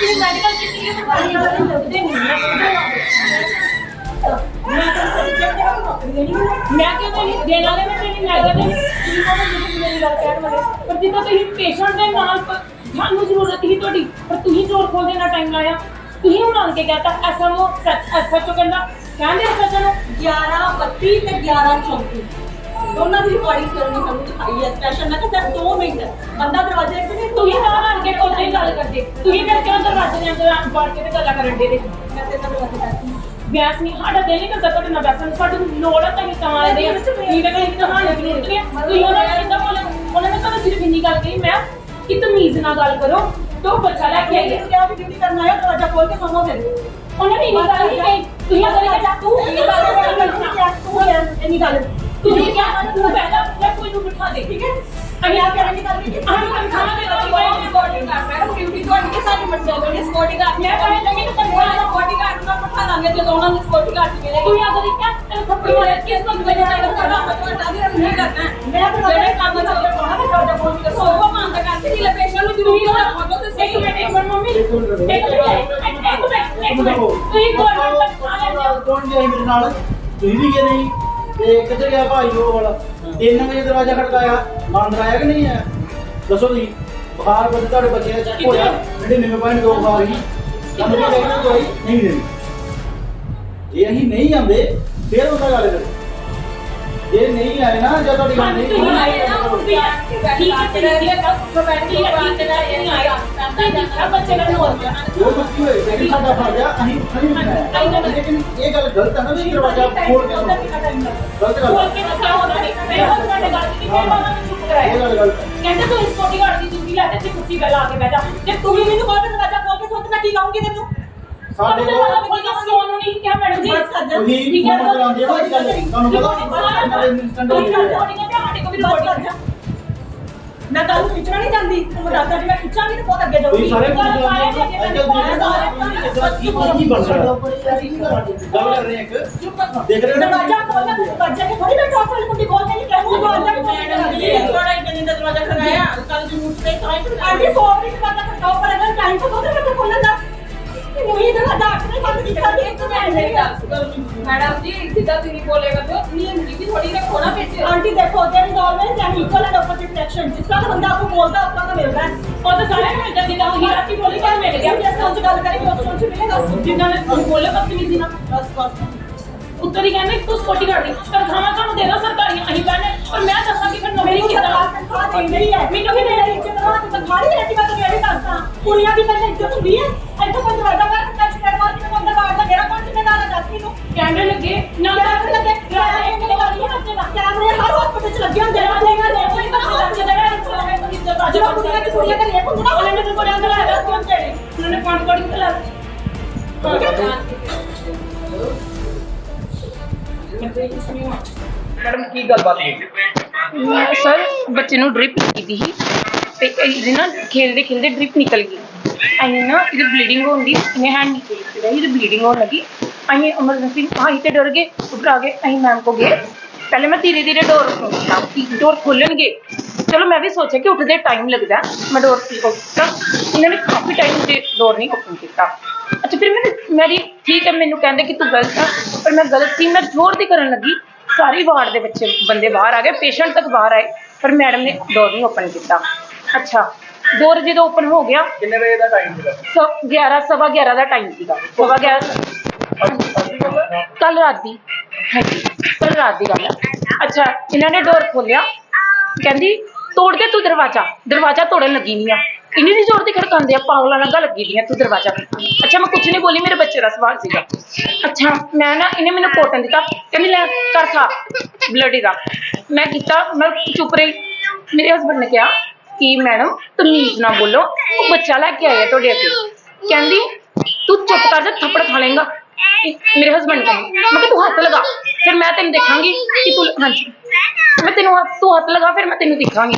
ਤੁਸੀਂ ਮੈਡੀਕਲ ਕੀਤੀ ਹੈ ਸਰਕਾਰੀ ਵਾਲੇ ਲੱਗਦੇ ਨਹੀਂ ਮੈਂ ਕਿਹਾ ਨਹੀਂ ਦੇਣ ਵਾਲੇ ਮੈਂ ਨਹੀਂ ਲੈ ਕੇ ਨਹੀਂ ਤੁਸੀਂ ਕੋਲ ਮੈਨੂੰ ਮੇਰੀ ਗੱਲ ਕਹਿਣ ਵਾਲੇ ਪਰ ਜਿੱਦਾਂ ਤੁਸੀਂ ਪੇਸ਼ੈਂਟ ਦੇ ਨਾਲ ਪ- ਸਾਨੂੰ ਜ਼ਰੂਰਤ ਸੀ ਤੁਹਾਡੀ ਪਰ ਤੁਸੀਂ ਜ਼ੋਰ ਖੋਲਦੇ ਨਾਲ ਟਾਈਮ ਲਾਇਆ ਤੁਸੀਂ ਹੁਣ ਆਣ ਕੇ ਕਹਤਾ ਐਸਐਮਓ ਐਸਐਚਓ ਕਹਿੰਦਾ ਕਹਿੰਦੇ ਐਸਐਚਓ ਨੂੰ 11 32 ਤੇ 11 34 ਦੋਨਾਂ ਦੀ ਰਿਕਾਰਡਿੰਗ ਕਰਨ ਨੂੰ ਸਾਨੂੰ ਦਿਖਾਈ ਹੈ ਸਪੈਸ਼ਲ ਮੈਂ ਕਿਹਾ ਸਰ 2 ਮਿੰਟ। ਬੰਦਾ ਦਰਵਾਜ਼ੇ ਤੇ ਨਹੀਂ ਤੁਸੀਂ ਤਾਂ ਆਣ ਕੇ ਹੀ ਗੱਲ ਕਰਦੇ। ਤੁਸੀਂ ਫਿਰ ਕਿਉਂ ਦਰਵਾਜ਼ੇ ਦੇ ਅੰਦਰ ਵੜ ਕੇ ਤੇ ਗੱਲਾਂ ਕਰਨ ਦੇ ਦੇ ਮੈਂ ਤੇ ਤਾਂ ਦਰਵਾਜ਼ੇ ਤੇ ਬਿਆਸ ਨਹੀਂ ਸਾਡਾ ਦਿਲ ਨਹੀਂ ਕਰਦਾ ਤੁਹਾਡੇ ਨਾਲ ਬੈਸਣ ਸਾਡੀ ਲੋੜ ਹੈ ਤਾਂ ਆਏ ਦੇ ਨਹੀਂ ਤਾਂ ਕहीं ਕਹਾਣੀ ਦੀ ਜ਼ਰੂਰਤ ਹੈ ਤੁਸੀਂ ਉਹਨਾਂ ਨੇ ਕਿੱਦਾਂ ਬੋਲੇ? ਉਹਨਾਂ ਨੇ ਤਾਂ ਸਿਰਫ ਇੰਨੀ ਗੱਲ ਕਹੀ ਮੈਂ ਕਿ ਤਮੀਜ਼ ਨਾਲ ਗੱਲ ਕਰੋ ਤੋ ਬੱਚਾ ਲੈ ਕੇ ਆਈਏ ਇਹ ਕਿਹਾ ਵੀ ਡਿਊਟੀ ਕਰਨਾ ਹੈ ਦਰਵਾਜ਼ਾ ਖੋਲ ਕੇ ਸੌਂੋ ਫਿਰ ਉਹਨਾਂ ਨੇ ਇੰਨੀ ਗੱਲ ਨਹੀਂ ਕਹੀ। ਤੁਸੀਂ ਅਗਰ ਇਹ ਤੂੰ ਇਹ ਗੱਲ ਹੈ? ਤੂੰ ਹੈ ਇੰਨੀ ਗੱਲ। ਤੁਸੀਂ ਕਿਹਾ ਤੂੰ ਪਹਿਲਾਂ ਮੈਂ ਕੋਈ ਨੂੰ ਬਿਠਾ ਦੇ ਠੀਕ ਹੈ ਅਸੀਂ ਆ ਕਰਨ ਦੀ ਗੱਲ ਨਹੀਂ ਅਸੀਂ ਤਨਖਾਹ ਦੇ ਨਾਲ ਕੋਈ ਰਿਕਾਰਡਿੰਗ ਕਰ ਰਿਹਾ ਡਿਊਟੀ ਤੁਹਾਡੀ ਕਿ ਸਾਡੀ ਮਰਜ਼ੀ ਹੋਵੇ ਸਕਿਉਰਟੀ ਗਾਰਡ ਮੈਂ ਕਹਿਣ ਲੱਗੀ ਕਿ ਤਨਖਾਹ ਦਾ ਸਕਿਉਰਟੀ ਗਾਰਡ ਨੂੰ ਬਿਠਾ ਲਾਂਗੇ ਜਦੋਂ ਉਹਨਾਂ ਨੂੰ ਸਕਿਉਰਟੀ ਗਾਰਡ ਮਿਲੇਗੀ ਤੂੰ ਅਗਰ ਇਹ ਕਿਹਾ ਤੈਨੂੰ ਥੱਪੜ ਮਾਰਿਆ ਕਿਸ ਵਕਤ ਮੈਂ ਜਾਣਾ ਕਰਨਾ ਨਹੀਂ ਕਰਨਾ ਮੈਂ ਤਾਂ ਜਿਹੜੇ ਕੰਮ ਚੱਲਦੇ ਕੋਣਾ ਮੈਂ ਤੁਹਾਡੇ ਕੋਲ ਵੀ ਦੱਸੋ ਉਹ ਮੰਨ ਤਾਂ ਕਰਦੀ ਨਹੀਂ ਪੇਸ਼ੈਂਟ ਨੂੰ ਜ਼ਰੂਰੀ ਹੋਣਾ ਫੋਟੋ ਤੇ ਇੱਕ ਮਿੰਟ ਇੱਕ ਮਿੰਟ ਮੰਮੀ ਇੱਕ ਮਿੰਟ ਇੱਕ ਮਿੰਟ ਇੱਕ ਮਿੰਟ ਤੁਸੀਂ ਗਵਰਨਮੈਂਟ ਤਨਖਾਹ ਲੈਂਦੇ ਹੋ ਕੌਣ ਗਿਆ ਸੀ ਮੇਰੇ ਨਾਲ ਤੁਸੀਂ ਵੀ ਗਏ ਨਹੀਂ ਤੇ ਕਿੱਧਰ ਗਿਆ ਭਾਈ ਉਹ ਵਾਲਾ? ਤਿੰਨ ਵਜੇ ਦਰਵਾਜ਼ਾ ਖੜਕਾਇਆ। ਬੰਦ ਆਇਆ ਕਿ ਨਹੀਂ ਆਇਆ? ਦੱਸੋ ਤੁਸੀਂ ਬੁਖਾਰ ਬੰਦ ਤੁਹਾਡੇ ਬੱਚੇ ਦਾ ਚੈੱਕ ਹੋਇਆ? ਜਿਹੜੇ ਨਿਵੇਂ ਪਾਣੀ ਦੋ ਬੁਖਾਰ ਸੀ ਸਾਨੂੰ ਕੀ ਕਹਿੰਦੇ ਦਵਾਈ ਨਹੀਂ ਦੇਣੀ ਜੇ ਅਸੀਂ ਨਹੀਂ ਜਾਂਦੇ ਫਿਰ ਉਹਦਾ ਗੱਲ ਕਰੋ। ਨਹੀਂ ਆਏ ਨਾ ਤੁਹਾਡੀ ਗੱਲ ਨਹੀਂ ਹੋਈ। ਕੀ ਤਾਂ ਸਾਡਾ ਫਰਜ਼ ਆ ਅਸੀਂ ਬਣਾਇਆ ਲੇਕਿਨ ਇਹ ਗੱਲ ਗਲਤ ਹੈ ਨਾ ਵੀ ਦਰਵਾਜ਼ਾ ਖੋਲ ਕੇ। ਗਲਤ ਹੈ ਇਹ ਗਲਤ ਹੈ ਕਹਿੰਦੇ ਤੂੰ ਇਸ ਕੋਟੀ ਗਾਰਡ ਦੀ ਡਿਊਟੀ ਲੈ ਤੇ ਤੇ ਕੁਰਸੀ ਤੇ ਲਾ ਕੇ ਬਹਿ ਜਾ। ਤੂੰ ਵੀ ਮੈਨੂੰ ਬਾਹਰ ਦਰਵਾਜ਼ਾ ਖੋਲ ਕੇ ਸੋਚ ਮੈਂ ਕੀ ਕਹੂੰਗੀ ਤੈਨੂੰ? ਸਾਡੇ ਕੋਲ ਸੋਨ ਨੂੰ ਨਹੀਂ ਕਿਹਾ ਮੈਡਮ ਜੀ। ਤੁਸੀਂ ਠੀਕ ਹੈ ਫੋਨ ਚਲਾਉਂਦੇ ਹੋ ਅੱਜ ਕੱਲ੍ਹ ਤੁਹਾਨੂੰ ਪਤਾ ਸਾਡੇ ਇਨਸਟੈਂਟ ਹੋ ਤੁਸੀਂ ਗਿਆ ਰਿਕਾਰਡਿੰਗ ਹੈ। ਸਾਡੇ ਕੋਲ ਵੀ ਰਿਕਾਰਡਿੰਗ ਹੈ। ਮੈਂ ਕੱਲ ਨੂੰ ਖਿੱਚਣਾ ਨਹੀਂ ਜਾਂਦੀ ਤੂੰ ਦੱਸ ਦੇ ਮੈਂ ਖਿੱਚਾਂਗੀ ਤਾਂ ਬਹੁਤ ਅੱਗੇ ਤੁਸੀਂ ਜਾਊਗੀ। ਸਾਰੇ ਕੁਝ ਜਾਣਦੇ ਹੋ ਅੱਜ ਕੱਲ੍ਹ ਜਿਹੜਾ ਕੀ ਕੀ ਬਣ ਰਿਹਾ? ਗੱਲ ਕਰ ਰਹੇ ਹਾਂ ਇੱਕ। ਦੇਖ ਰਹੇ ਹੋ ਨਾ? ਦਰਵਾਜ਼ਾ ਖੋਲਣਾ ਤੂੰ ਦਰਵਾਜ਼ਾ ਕੇ ਥੋੜੀ ਨਾ ਚਾਹ ਸਾਲ ਕੁੰਡੀ ਖੋਲ ਕੇ ਨਹੀਂ ਕਹਿ ਦਰਵਾਜ਼ਾ ਮੈਡਮ ਜੀ ਥੋੜਾ ਇੱਕ ਦਿਨ ਦਾ ਦਰਵਾਜ਼ਾ ਖੜਾਇਆ ਕੱਲ ਜੀ ਮੁੱਠ ਤੇ ਤਾਂ ਆਂਟੀ ਫੋਨ ਨਹੀਂ ਦਰਵਾਜ਼ਾ ਤੇ ਇੱਕ ਮੈਂ ਨਹੀਂ ਮੈਡਮ ਜੀ ਸਿੱਧਾ ਤੁਸੀਂ ਬੋਲੇਗਾ ਤੇ ਨਹੀਂ ਹੁੰਦੀ ਕਿ ਥੋੜੀ ਰੱਖੋ ਨਾ ਵਿੱਚ ਆਂਟੀ ਦੇਖੋ ਜਿਹੜੀ ਗਵਰਨਮੈਂਟ ਹੈ ਇਕੁਅਲ ਐਂਡ ਆਪੋਜ਼ਿਟ ਰਿਐਕਸ਼ਨ ਜਿਸ ਤਰ੍ਹਾਂ ਦਾ ਬੰਦਾ ਆਪਕੋ ਬੋਲਦਾ ਉਸ ਤਰ੍ਹਾਂ ਦਾ ਮਿਲਦਾ ਹੈ ਉਹ ਤਾਂ ਸਾਰੇ ਮਿਲ ਜਾਂਦੀ ਤਾਂ ਉਹੀ ਰਾਤੀ ਬੋਲੀ ਤਾਂ ਮਿਲ ਗਿਆ ਜਿਸ ਤਰ੍ਹਾਂ ਦੀ ਗੱਲ ਕरेंगे ਉਸ ਤਰ੍ਹਾਂ ਚ ਮਿਲੇਗਾ ਜਿੰਨਾ ਨੇ ਤੂੰ ਬੋਲੇ ਬਦਤਮੀਜ਼ੀ ਨਾਲ ਬਸ ਬਸ ਉੱਤਰ ਹੀ ਕਹਿੰਦੇ ਤੂੰ ਸਕੋਟੀ ਕਰ ਦੀ ਤਨਖਾਹਾਂ ਤੁਹਾਨੂੰ ਦੇ ਦੋ ਸਰਕਾਰੀਆਂ ਅਸੀਂ ਕਹਿੰਦੇ ਪਰ ਮੈਂ ਦੱਸਾਂ ਕਿ ਫਿਰ ਨੌਕਰੀ ਮੇਰੀ ਕਿੱਦਾਂ ਸਰਕਾਰ ਤਨਖਾਹ ਦੇ ਰਹੀ ਹੈ ਮੈਨੂੰ ਵੀ ਦੇ ਰਹੀ ਇੱਜ਼ਤ ਨਾਲ ਤੇ ਤਨਖਾਹ ਨਹੀਂ ਦੇਤੀ ਮੈਂ ਤਾਂ ਮੈਡਮ, ਕੀ ਗੱਲਬਾਤ ਹੋਈ? ਸਰ ਬੱਚੇ ਨੂੰ ਡ੍ਰਿਪ ਕੀਤੀ ਸੀ ਤੇ ਇਹਦੇ ਨਾ ਖੇਲਦੇ ਖੇਲਦੇ ਡ੍ਰਿਪ ਨਿਕਲ ਗਈ। ਅਸੀਂ ਨਾ ਇਹਦੀ ਬਲੀਡਿੰਗ ਹੁੰਦੀ ਇਹਨੇ ਹੈਂਡ ਨਹੀਂ ਕੀਤੀ ਇਹਦੀ ਬਲੀਡਿੰਗ ਹੋਣ ਲੱਗੀ। ਅਸੀਂ ਐਮਰਜੈਂਸੀ ਅਸੀਂ ਤੇ ਡਰ ਗਏ ਉੱਪਰ ਆ ਗਏ ਅਸੀਂ ਮੈਮ ਕੋ ਗਏ। ਪਹਿਲੇ ਮੈਂ ਧੀਰੇ ਧੀਰੇ ਡੋਰ ਖੋਲ੍ਹਤਾ ਡੋਰ ਖੋਲਣਗੇ ਚਲੋ ਮੈਂ ਵੀ ਸੋਚਿਆ ਕਿ ਉੱਠਦੇ ਟਾਈਮ ਲੱਗਦਾ ਮੈਂ ਡੋਰ ਖੋਲ ਕੀਤਾ ਇਹਨਾਂ ਨੇ ਕਾਫੀ ਟਾਈਮ ਤੇ ਡੋਰ ਨਹੀਂ ਓਪਨ ਕੀਤਾ। ਅੱਛਾ ਫਿਰ ਮੈਨੂੰ ਮੇਰੀ ਠੀਕ ਹੈ ਮੈਨੂੰ ਕਹਿੰਦੇ ਕਿ ਤੂੰ ਗਲਤ ਆ ਪਰ ਮੈਂ ਗਲਤ ਸੀ ਮੈਂ ਜ਼ੋਰ ਦੀ ਕਰਨ ਲੱਗੀ। ਸਾਰੇ ਵਾਰਡ ਦੇ ਬੱਚੇ ਬੰਦੇ ਬਾਹਰ ਆ ਗਏ ਪੇਸ਼ੈਂਟ ਤੱਕ ਬਾਹਰ ਆਏ ਪਰ ਮੈਡਮ ਨੇ ਡੋਰ ਨਹੀਂ ਓਪਨ ਕੀਤਾ। ਅੱਛਾ ਡੋਰ ਜਦੋਂ ਓਪਨ ਹੋ ਗਿਆ ਕਿੰਨੇ ਵਜੇ ਦਾ ਟਾਈਮ ਸੀਗਾ? ਸੋ 11 ਸਵਾ 11 ਦਾ ਟਾਈਮ ਸੀਗਾ। ਸਵਾ 11 ਕੱਲ ਰਾਤ ਦੀ। ਹਾਂਜੀ ਕੱਲ ਰਾਤ ਦੀ ਗੱਲ ਹੈ ਅੱਛਾ ਇਹਨਾਂ ਨੇ ਡੋਰ ਖੋਲਿਆ ਕਹਿੰਦੀ ਤੋੜ ਦੇ ਤੂੰ ਦਰਵਾਜ਼ਾ। ਦਰਵਾਜ਼ਾ ਤੋੜਨ ਲੱਗੀ ਨਹੀਂ ਆ ਇੰਨੀ ਨਹੀਂ ਜ਼ੋਰ ਦੀ ਖੜਕਾਉਂਦੇ ਆ ਪਾਗਲਾਂ ਨਾਲ ਲੱਗੀ ਦੀਆਂ ਤੂੰ ਦਰਵਾਜ਼ਾ ਅੱਛਾ, ਮੈਂ ਕੁਛ ਨਹੀਂ ਬੋਲੀ, ਮੇਰੇ ਬੱਚੇ ਦਾ ਸਵਾਲ ਸੀਗਾ। ਅੱਛਾ, ਮੈਂ ਨਾ ਇਹਨੇ ਮੈਨੂੰ ਕੋਟਨ ਦਿੱਤਾ। ਕਹਿੰਦੀ, ਲੈ, ਕਰ ਖਾ, ਬਲੱਡੀ ਦਾ। ਮੈਂ ਕੀਤਾ, ਮੈਂ ਚੁੱਪ ਰਹੀ। ਮੇਰੇ ਹਸਬੰਡ ਨੇ ਕਿਹਾ ਕਿ, ਮੈਡਮ ਤਮੀਜ਼ ਨਾ ਬੋਲੋ। ਉਹ ਬੱਚਾ ਲੈ ਕੇ ਆਇਆ ਤੁਹਾਡੇ ਅੱਗੇ। ਕਹਿੰਦੀ, ਤੂੰ ਚੁੱਪ ਕਰ ਜਾ, ਥੱਪੜ ਖਾ ਲੇਗਾ ਮੇਰੇ ਹਸਬੰਡ ਕਹਿੰਦੇ ਮੈਂ ਕਿਹਾ, ਤੂੰ ਹੱਥ ਲਗਾ। ਫਿਰ ਮੈਂ ਤੈਨੂੰ ਦੇਖਾਂਗੀ ਕਿ ਤੂੰ, ਹਾਂਜੀ। ਮੈਂ ਤੈਨੂੰ ਹੱਥ, ਤੂੰ ਹੱਥ ਲਗਾ, ਫਿਰ ਮੈਂ ਤੈਨੂੰ ਦੇਖਾਂਗੀ।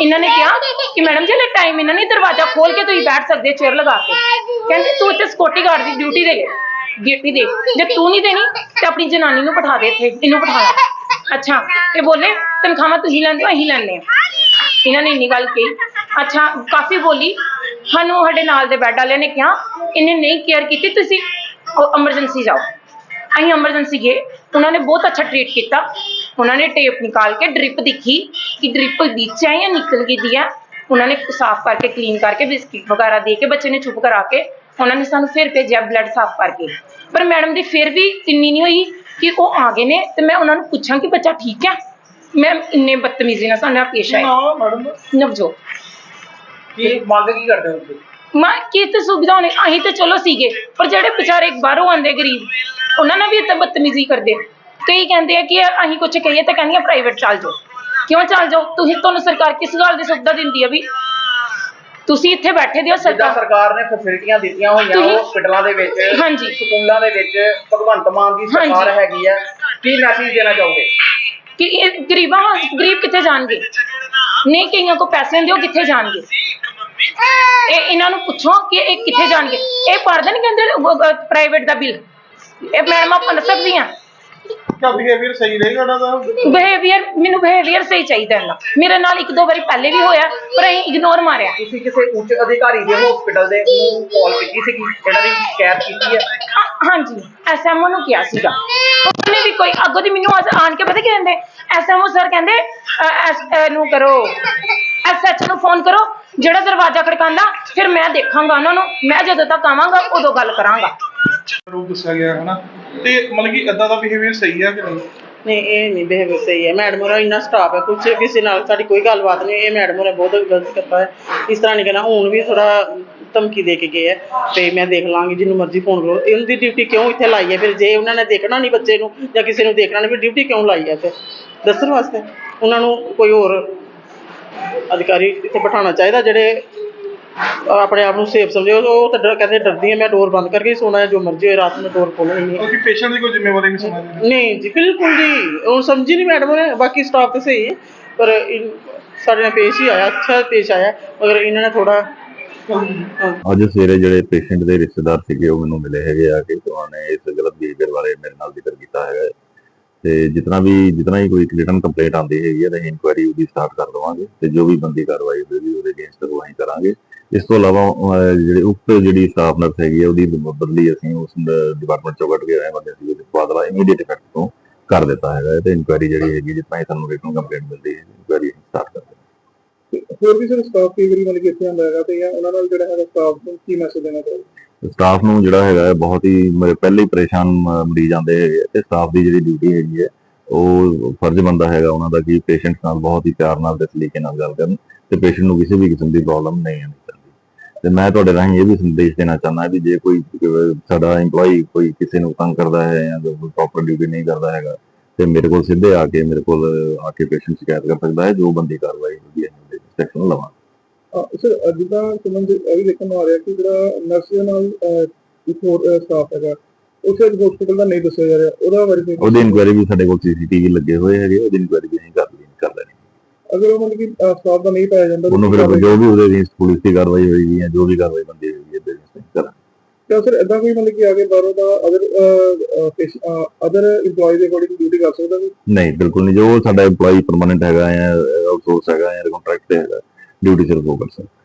ਇਹਨਾਂ ਨੇ ਕਿਹਾ ਕਿ ਮੈਡਮ ਜੀ ਲੈ ਟਾਈਮ ਇਹਨਾਂ ਨੇ ਦਰਵਾਜ਼ਾ ਖੋਲ ਕੇ ਤੁਸੀਂ ਬੈਠ ਸਕਦੇ ਚੇਅਰ ਲਗਾ ਕੇ ਕਹਿੰਦੇ ਤੂੰ ਇੱਥੇ ਸਕਿਉਰਟੀ ਗਾਰਡ ਦੀ ਡਿਊਟੀ ਦੇ ਡਿਊਟੀ ਦੇ ਜੇ ਤੂੰ ਨਹੀਂ ਦੇਣੀ ਤੇ ਆਪਣੀ ਜਨਾਨੀ ਨੂੰ ਬਿਠਾ ਦੇ ਇੱਥੇ ਇਹਨੂੰ ਬਿਠਾ ਲੈ ਅੱਛਾ ਇਹ ਬੋਲੇ ਤਨਖਾਹਾਂ ਤੁਸੀਂ ਲੈਂਦੇ ਹੋ ਅਸੀਂ ਲੈਂਦੇ ਹਾਂ ਇਹਨਾਂ ਨੇ ਇੰਨੀ ਗੱਲ ਕਹੀ ਅੱਛਾ ਕਾਫੀ ਬੋਲੀ ਸਾਨੂੰ ਸਾਡੇ ਨਾਲ ਦੇ ਬੈੱਡ ਵਾਲਿਆਂ ਨੇ ਕਿਹਾ ਇਹਨੇ ਨਹੀਂ ਕੇਅਰ ਕੀਤੀ ਤੁਸੀਂ ਐਮਰਜੈਂਸੀ ਜਾਓ ਅਸੀਂ ਐਮਰਜੈਂਸੀ ਗਏ ਉਹਨਾਂ ਨੇ ਬਹੁਤ ਅੱਛਾ ਟ੍ਰੀਟ ਕੀਤਾ ਉਹਨਾਂ ਨੇ ਟੇਪ ਨਿਕਾਲ ਕੇ ਡ੍ਰਿਪ ਦੇਖੀ ਕਿ ਡ੍ਰਿਪ ਵਿੱਚ ਹੈ ਜਾਂ ਨਿਕਲ ਗਈ ਦੀ ਹੈ ਉਹਨਾਂ ਨੇ ਸਾਫ਼ ਕਰਕੇ ਕਲੀਨ ਕਰਕੇ ਬਿਸਕਿਟ ਵਗੈਰਾ ਦੇ ਕੇ ਬੱਚੇ ਨੇ ਚੁੱਪ ਕਰਾ ਕੇ ਉਹਨਾਂ ਨੇ ਸਾਨੂੰ ਫਿਰ ਭੇਜਿਆ ਬਲੱਡ ਸਾਫ਼ ਕਰਕੇ। ਪਰ ਮੈਡਮ ਦੀ ਫਿਰ ਵੀ ਇੰਨੀ ਨਹੀਂ ਹੋਈ ਕਿ ਉਹ ਆ ਗਏ ਨੇ ਤੇ ਮੈਂ ਉਹਨਾਂ ਨੂੰ ਪੁੱਛਾਂ ਕਿ ਬੱਚਾ ਠੀਕ ਹੈ ਮੈਂ ਇੰਨੇ ਬਦਤਮੀਜ਼ੀ ਨਾਲ ਸਾਡੇ ਪੇਸ਼ ਆਏ ਨਾ ਮੈਡਮ ਨਵਜੋਤ। ਕੀ ਮੰਗ ਕੀ ਕਰਦੇ ਹੋ ਤੁਸੀਂ? ਮੈਂ ਕੀ ਤੇ ਸੁਵਿਧਾ ਹੋਣੀ? ਅਸੀਂ ਤੇ ਚਲੋ ਸੀਗੇ ਪਰ ਜਿਹੜੇ ਵਿਚਾਰੇ ਬਾਹਰੋਂ ਆਉਂਦੇ ਗਰੀਬ ਉਹਨਾਂ ਨਾਲ ਵੀ ਇੱਥੇ ਬਦਤਮੀਜ਼ੀ ਕਰਦੇ। ਕਈ ਕਹਿੰਦੇ ਆ ਕਿ ਅਸੀਂ ਕੁਝ ਕਹੀਏ ਤਾਂ ਕਹਿੰਦੀਆਂ ਪ੍ਰਾਈਵੇਟ ਚੱਲ ਜਾਓ। ਕਿਉਂ ਚੱਲ ਜਾਓ? ਤੁਸੀਂ ਤੁਹਾਨੂੰ ਸਰਕਾਰ ਕਿਸ ਗੱਲ ਦੀ ਸੁਵਿਧਾ ਦਿੰਦੀ ਆ ਵੀ? ਤੁਸੀਂ ਇੱਥੇ ਬੈਠੇ ਦਿਓ ਜਿੱਦਾਂ ਸਰਕਾਰ। ਸਰਕਾਰ ਨੇ ਫੈਸਿਲਿਟੀਆਂ ਦਿੱਤੀਆਂ ਹੋਈਆਂ ਤੁਸੀਂ- ਹਸਪੀਟਲਾਂ ਦੇ ਵਿੱਚ ਹਾਂਜੀ। ਸਕੂਲਾਂ ਦੇ ਵਿੱਚ ਭਗਵੰਤ ਮਾਨ ਦੀ ਸਰਕਾਰ ਹਾਂਜੀ। ਹੈਗੀ ਹੈ ਕੀ ਮੈਸੇਜ ਦੇਣਾ ਚਾਹੋਗੇ? ਕਿ ਇਹ ਗਰੀਬਾਂ ਗਰੀਬ ਕਿੱਥੇ ਜਾਣਗੇ? ਨਹੀਂ ਕਈਆਂ ਕੋ ਪੈਸੇ ਹੁੰਦੇ ਉਹ ਕਿੱਥੇ ਜਾਣਗੇ? ਇਹ ਇਹਨਾਂ ਨੂੰ ਪੁੱਛੋ ਕਿ ਇਹ ਕਿੱਥੇ ਜਾਣਗੇ? ਇਹ ਪੜਦੇ ਨਹੀਂ ਕਹਿੰਦੇ ਪ੍ਰਾਈਵੇਟ ਦਾ ਬਿੱਲ ਇਹ ਮੈਡਮਾਂ ਭੰਨ ਸਕਦੀਆਂ ਤਾਂ ਬਿਹੇਵੀਅਰ ਸਹੀ ਰਹੇਗਾ ਉਹਨਾਂ ਦਾ ਬਿਹੇਵੀਅਰ ਮੈਨੂੰ ਬਿਹੇਵੀਅਰ ਸਹੀ ਚਾਹੀਦਾ ਹੈ ਨਾ। ਮੇਰੇ ਨਾਲ ਇੱਕ ਦੋ ਵਾਰੀ ਪਹਿਲੇ ਵੀ ਹੋਇਆ ਪਰ ਅਸੀਂ ਇਗਨੋਰ ਮਾਰਿਆ। ਤੁਸੀਂ ਕਿਸੇ ਉੱਚ ਅਧਿਕਾਰੀ ਦੇ ਹਸਪੀਟਲ ਦੇ ਨੂੰ ਕਾਲ ਕੀਤੀ ਸੀ ਇਹਨਾਂ ਦੀ ਸ਼ਿਕਾਇਤ ਕੀਤੀ ਹੈ? ਹਾਂ- ਹਾਂਜੀ। ਐਸਐਮਓ ਨੂੰ ਕਿਹਾ ਸੀਗਾ। ਉਹਨੇ ਵੀ ਕੋਈ ਅੱਗੋਂ ਦੀ ਮੈਨੂੰ ਅੱਜ ਆਣ ਕੇ ਪਤਾ ਕੀ ਕਹਿੰਦੇ? ਐਸਐਮਓ ਸਰ ਕਹਿੰਦੇ ਅ, ਐਸ ਅ, ਨੂੰ ਕਰੋ। ਐਸਐਚ ਨੂੰ ਫੋਨ ਕਰੋ ਜਿਹੜਾ ਦਰਵਾਜ਼ਾ ਖੜਕਾਉਂਦਾ ਫਿਰ ਮੈਂ ਦੇਖਾਂਗਾ ਉਹਨਾਂ ਨੂੰ ਮੈਂ ਜਦੋਂ ਤੱਕ ਆਵਾਂਗਾ ਉਦੋਂ ਗੱਲ ਕਰਾਂਗਾ। ਰੂਪ ਦੱਸਿਆ ਗਿਆ ਹੈ ਨਾ ਤੇ ਮਤਲਬ ਕਿ ਇਦਾਂ ਦਾ ਬਿਹੇਵੀਅਰ ਸਹੀ ਹੈ ਕਿ ਨਹੀਂ? ਨਹੀਂ ਇਹ ਨਹੀਂ ਬਿਹੇਵੀਅਰ ਸਹੀ ਹੈ। ਮੈਡਮ ਹੋਰਾਂ ਇੰਨਾ ਸਟਾਫ ਹੈ ਕੁਛ ਕਿਸੇ ਨਾਲ ਸਾਡੀ ਕੋਈ ਗੱਲਬਾਤ ਨਹੀਂ ਇਹ ਮੈਡਮ ਹੋਰਾਂ ਬਹੁਤ ਗਲਤ ਕਰਤਾ ਹੈ। ਇਸ ਤਰ੍ਹਾਂ ਨਹੀਂ ਕਹਿਣਾ ਹੁਣ ਵੀ ਥੋੜਾ ਧਮਕੀ ਦੇ ਕੇ ਗਏ ਹੈ ਤੇ ਮੈਂ ਦੇਖ ਲਾਂਗੀ ਜਿਹਨੂੰ ਮਰਜ਼ੀ ਫੋਨ ਕਰੋ। ਇਹਨਾਂ ਦੀ ਡਿਊਟੀ ਕਿਉਂ ਇੱਥੇ ਲਾਈ ਹੈ? ਫਿਰ ਜੇ ਉਹਨਾਂ ਨੇ ਦੇਖਣਾ ਨਹੀਂ ਬੱਚੇ ਨੂੰ ਜਾਂ ਕਿਸੇ ਨੂੰ ਦੇਖਣਾ ਨਹੀਂ ਫਿਰ ਡਿਊਟੀ ਕਿਉਂ ਲਾਈ ਹੈ ਫਿਰ ਦੱਸਣ ਵਾਸਤੇ। ਉਹਨਾਂ ਨੂੰ ਕੋਈ ਹੋਰ ਅਧਿਕਾਰੀ ਇੱਥੇ ਬਿਠਾਉਣਾ ਚਾਹੀਦਾ ਜਿਹੜੇ ਆਪਣੇ ਆਪ ਨੂੰ ਸੇਫ ਸਮਝੇ। ਉਹ ਉਹ ਤਾਂ ਡਰ ਕਹਿੰਦੇ ਡਰਦੀ ਹਾਂ ਮੈਂ ਡੋਰ ਬੰਦ ਕਰਕੇ ਹੀ ਸੋਣਾ ਹੈ ਜੋ ਮਰਜ਼ੀ ਹੋਏ ਰਾਤ ਨੂੰ ਡੋਰ ਖੋਲਣੀ ਨਹੀਂ। ਕਿਉਂਕਿ ਪੇਸ਼ੈਂਟ ਦੀ ਕੋਈ ਜ਼ਿੰਮੇਵਾਰੀ ਨਹੀਂ ਸਮਝਦੇ ਨਹੀਂ ਜੀ ਬਿਲਕੁਲ ਜੀ। ਉਹ ਸਮਝੀ ਨਹੀਂ ਮੈਡਮ ਨੇ ਬਾਕੀ ਸਟਾਫ ਤਾਂ ਸਹੀ ਹੈ। ਪਰ ਇਨ- ਸਾਡੇ ਨਾਲ ਪੇਸ਼ ਹੀ ਆਇਆ ਅੱਛਾ ਪੇਸ਼ ਆਇਆ ਮਗਰ ਇਹਨਾਂ ਨੇ ਥੋੜਾ ਅੱਜ ਸਵੇਰੇ ਜਿਹੜੇ ਪੇਸ਼ੈਂਟ ਦੇ ਰਿਸ਼ਤੇਦਾਰ ਸੀਗੇ ਉਹ ਮੈਨੂੰ ਮਿਲੇ ਹੈਗੇ ਆ ਕਿ ਉਹਨਾਂ ਨੇ ਇਸ ਗਲਤ ਬਿਹੇਵੀਅਰ ਬਾਰੇ ਮੇਰੇ ਨਾਲ ਜ਼ਿਕਰ ਕੀਤਾ ਹੈਗਾ ਹੈ। ਤੇ ਜਿਤਨਾ ਵੀ, ਜਿਤਨਾ ਹੀ ਕੋਈ ਰਿਟਨ ਕੰਪਲੇਂਟ ਆਉਂਦੀ ਹੈਗੀ ਹੈ ਤਾਂ ਇਨਕੁਆਇਰੀ ਉਹਦੀ ਸਟਾਰਟ ਕਰ ਦਵਾਂਗੇ ਤੇ ਜੋ ਵੀ ਬੰਦੀ ਕਾਰਵਾਈ ਹੋਵੇਗੀ ਉਹਦੇ ਅਗੇਂਸਟ ਅਗਵਾਈ ਕਰਾਂਗੇ। ਇਸ ਤੋਂ ਇਲਾਵਾ ਜਿਹੜੇ ਉਕਤ ਜਿਹੜੀ ਸਟਾਫ ਨਰਸ ਹੈਗੀ ਹੈ ਉਹਦੀ ਬਦਲੀ ਅਸੀਂ ਉਸ ਡਿਪਾਰਟਮੈਂਟ ਚੋਂ ਕੱਢ ਕੇ ਐਮਰਜੈਂਸੀ ਉਹਦੇ ਬਾਦਲਾ ਇਮੀਡੀਏਟ ਇਫੈਕਟ ਤੋਂ ਕਰ ਦਿੱਤਾ ਹੈਗਾ ਹੈ, ਤੇ ਇਨਕੁਆਇਰੀ ਜਿਹੜੀ ਹੈਗੀ ਜਿਤਨਾ ਹੀ ਸਾਨੂੰ ਰਿਟਨ ਕੰਪਲੇਂਟ ਮਿਲਦੀ ਹੈ ਇਨਕੁਆਇਰੀ ਸਟਾਰਟ ਕਰ ਹੋਰ ਵੀ ਸਰ ਸਟਾਫ ਕਈ ਵਾਰੀ ਮਤਲਬ ਕਿ ਇੱਥੇ ਆਉਂਦਾ ਹੈਗਾ ਤੇ ਜਾਂ ਉਹਨਾਂ ਨਾਲ ਜਿਹੜਾ ਹੈਗਾ ਸਟਾਫ ਨੂੰ ਕੀ ਮੈਸੇਜ ਦੇਣਾ ਚਾਹੀਦਾ ਸਟਾਫ ਨੂੰ ਜਿਹੜਾ ਹੈਗਾ ਹੈ ਬਹੁਤ ਹੀ ਮ- ਪਹਿਲੇ ਹੀ ਪਰੇਸ਼ਾਨ ਮ- ਮਰੀਜ਼ ਆਉਂਦੇ ਹੈਗੇ ਆ ਤੇ ਸਟਾਫ ਦੀ ਜਿਹੜੀ ਡਿਊਟੀ ਹੈਗੀ ਹੈ ਉਹ ਫਰਜ਼ ਬੰਦਾ ਹੈਗਾ ਉਹਨਾਂ ਦਾ ਕਿ ਪੇਸ਼ੈਂਟ ਨਾਲ ਬਹੁਤ ਹੀ ਪਿਆਰ ਨਾਲ ਤੇ ਸਲੀਕੇ ਨਾਲ ਗੱਲ ਕਰਨ ਤੇ ਪੇਸ਼ੈਂਟ ਨੂੰ ਕਿਸੇ ਵੀ ਕਿਸਮ ਦੀ ਪ੍ਰੋਬਲਮ ਨਹੀਂ ਆਉਣੀ ਚਾਹੀਦੀ। ਤੇ ਮੈਂ ਤੁਹਾਡੇ ਰਾਹੀਂ ਇਹ ਵੀ ਸੰਦੇਸ਼ ਦੇਣਾ ਚਾਹੁੰਦਾ ਵੀ ਜੇ ਕੋਈ ਅਹ, ਸਾਡਾ EMPLOYEE ਕੋਈ ਕਿਸੇ ਨੂੰ ਤੰਗ ਕਰਦਾ ਹੈ ਜਾਂ ਕੋਈ ਪ੍ਰੋਪਰ ਡਿਊਟੀ ਨਹੀਂ ਕਰਦਾ ਹੈਗਾ ਤੇ ਮੇਰੇ ਕੋਲ ਸਿੱਧੇ ਆ ਕੇ ਮੇਰੇ ਕੋਲ ਆ ਕੇ ਪੇਸ਼ੈਂਟ ਸ਼ਿਕਾਇਤ ਕਰ ਸਕਦਾ ਹੈ ਜੋ ਬੰਦੀ ਕਾਰਵਾਈ ਹੁੰਦੀ ਹੈ। ਉਹਦੇ ਸੈਕਸ਼ਨ ਲਵਾਂ ਸਰ ਅੱਜ ਦਾ ਸੰਬੰਧ ਇਹ ਵੀ ਦੇਖਣ ਨੂੰ ਆ ਰਿਹਾ ਕਿ ਜਿਹੜਾ ਨਰਸ ਦੇ ਨਾਲ ਇੱਕ ਹੋਰ ਸਟਾਫ ਹੈਗਾ ਉਸੇ ਹਸਪੀਟਲ ਦਾ ਨਹੀਂ ਦੱਸਿਆ ਜਾ ਰਿਹਾ ਉਹਦਾ ਬਾਰੇ ਉਹਦੀ ਇਨਕੁਆਇਰੀ ਵੀ ਸਾਡੇ ਕੋਲ ਸੀਸੀਟੀਵੀ ਲੱਗੇ ਹੋਏ ਹੈਗੇ ਉਹਦੀ ਇਨਕੁਆਇਰੀ ਵੀ ਅਸੀਂ ਕਰ ਲਈ ਕਰ ਲੈਣੀ ਅਗਰ ਉਹ ਮਤਲਬ ਕਿ ਸਟਾਫ ਦਾ ਨਹੀਂ ਪਾਇਆ ਜਾਂਦਾ ਉਹਨੂੰ ਫਿਰ? ਜੋ ਵੀ ਉਹਦੇ ਅਗੇਂਸਟ ਪੁਲਿਸ ਦੀ ਕਾਰਵਾਈ ਹੋਏਗੀ ਜਾਂ ਜੋ ਵੀ ਕਾਰਵਾਈ ਬੰਦੀ ਹੋਏਗੀ ਤਾਂ ਸਰ ਇਦਾਂ ਕੋਈ ਮਤਲਬ ਕਿ ਆਗੇ ਬਾਹਰੋਂ ਦਾ ਅਦਰ ਅਦਰ EMPLOYEE ਦੇ ਅਕੋਰਡਿੰਗ ਡਿਊਟੀ ਕਰ ਸਕਦਾ ਕੋਈ? ਨਹੀਂ, ਬਿਲਕੁਲ ਨਹੀਂ। ਜੋ ਸਾਡਾ EMPLOYEE ਪਰਮਨੈਂਟ ਹੈਗਾ ਜਾਂ ਆਊਟਸੋਰਸ ਹੈਗਾ ਜਾਂ ਕੰਟਰੈਕਟ ਤੇ ਹੈਗਾ ਡਿਊਟੀ ਸਿਰਫ ਉਹ ਕਰ ਸਕਦਾ।